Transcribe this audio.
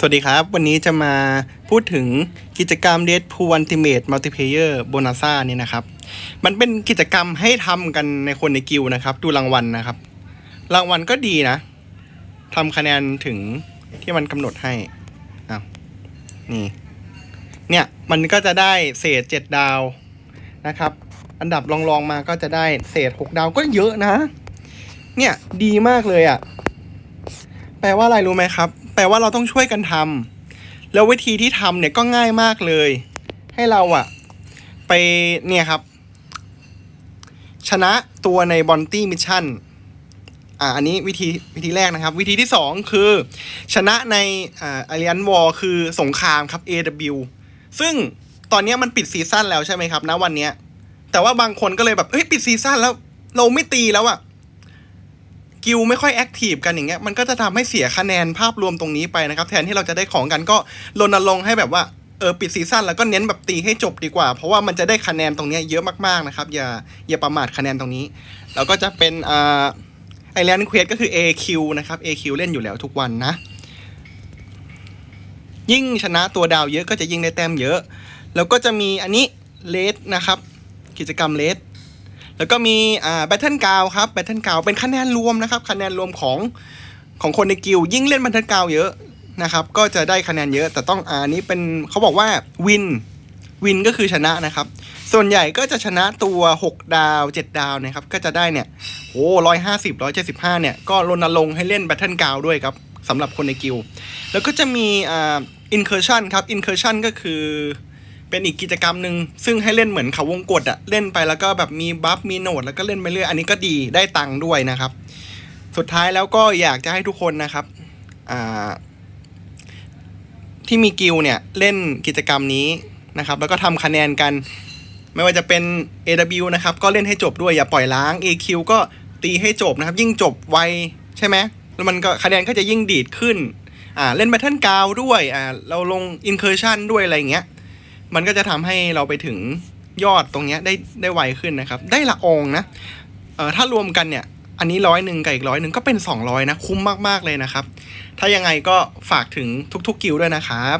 สวัสดีครับ วันนี้จะมาพูดถึงกิจกรรม Dead Pool Ultimate Multiplayer Bonanza นี่นะครับ มันเป็นกิจกรรมให้ทำกันในคนในกิลนะครับ ดูรางวัลนะครับ รางวัลก็ดีนะทำคะแนนถึงที่มันกำหนดให้อ้าวนี่ เนี่ย มันก็จะได้เศษเจ็ดดาวนะครับ อันดับรองๆมาก็จะได้เศษหกดาวก็เยอะนะ เนี่ยดีมากเลยอะ่ะ แปลว่าอะไรรู้ไหมครับ แปลว่าเราต้องช่วยกันทำแล้ววิธีที่ทำเนี่ยก็ง่ายมากเลย ให้เราอะไปเนี่ยครับ ชนะตัวในบอนตี้มิชชั่นอ่าอันนี้วิธีวิธีแรกนะครับ วิธีที่สองคือ ชนะในอ่าอาริยันวอลคือสงครามครับ AW ซึ่งตอนนี้มันปิดซีซั่นแล้วใช่ไหมครับณวันเนี้ยแต่ว่าบางคนก็เลยแบบเฮ้ยปิดซีซั่นแล้วเราไม่ตีแล้วอะ กิลไม่ค่อยแอคทีฟกันอย่างเงี้ยมันก็จะทำให้เสียคะแนนภาพรวมตรงนี้ไปนะครับ แทนที่เราจะได้ของกันก็รณรงค์ให้แบบว่าเออปิดซีซั่นแล้วก็เน้นแบบตีให้จบดีกว่า เพราะว่ามันจะได้คะแนนตรงนี้เยอะมากๆนะครับ อย่าอย่าประมาทคะแนนตรงนี้ แล้วก็จะเป็นอ่าไอแลนด์เควสก็คือ AQ นะครับ AQ เล่นอยู่แล้วทุกวันนะ ยิ่งชนะตัวดาวเยอะก็จะยิ่งได้แต้มเยอะ แล้วก็จะมีอันนี้เลสนะครับ กิจกรรมเลส แล้วก็มีอ่าแบทเทิลกาวครับแบทเทิลกาวเป็นคะแนนรวมนะครับ คะแนนรวมของของคนในกิลยิ่งเล่นแบทเทิลกาวเยอะนะครับ ก็จะได้คะแนนเยอะ แต่ต้องอ่าอันนี้เป็นเขาบอกว่าวินวินก็คือชนะนะครับ ส่วนใหญ่ก็จะชนะตัว 6 ดาว 7 ดาวนะครับ ก็จะได้เนี่ยโอ้ร้อยห้าสิบร้อยเจ็ดสิบห้าเนี่ย ก็รณรงค์ให้เล่นแบทเทิลกาวด้วยครับสำหรับคนในกิลแล้วก็จะมีอ่าอินเคอร์ชันครับอินเคอร์ชันก็คือ เป็นอีกกิจกรรมหนึ่งซึ่งให้เล่นเหมือนเขาวงกดอะเล่นไปแล้วก็แบบมีบัฟมีโหนดแล้วก็เล่นไปเรื่อยอันนี้ก็ดีได้ตังค์ด้วยนะครับ สุดท้ายแล้วก็อยากจะให้ทุกคนนะครับที่มีกิลเนี่ยเล่นกิจกรรมนี้นะครับ แล้วก็ทำคะแนนกัน ไม่ว่าจะเป็น AW นะครับ ก็เล่นให้จบด้วยอย่าปล่อยล้าง AQ ก็ตีให้จบนะครับ ยิ่งจบไวใช่ไหมแล้วมันก็คะแนนก็จะยิ่งดีดขึ้นอ่าเล่นแบทเทิลกาวด้วยอ่าเราลงอินเคอร์ชันด้วยอะไรอย่างเงี้ย มันก็จะทำให้เราไปถึงยอดตรงเนี้ยได้ได้ไวขึ้นนะครับ ได้ละอองนะเอ่อถ้ารวมกันเนี่ย อันนี้ร้อยหนึ่งกับอีกร้อยหนึ่งก็เป็น 200 นะ คุ้มมาก ๆ เลยนะครับ ถ้ายังไงก็ฝากถึงทุกๆ กิลด้วยนะครับ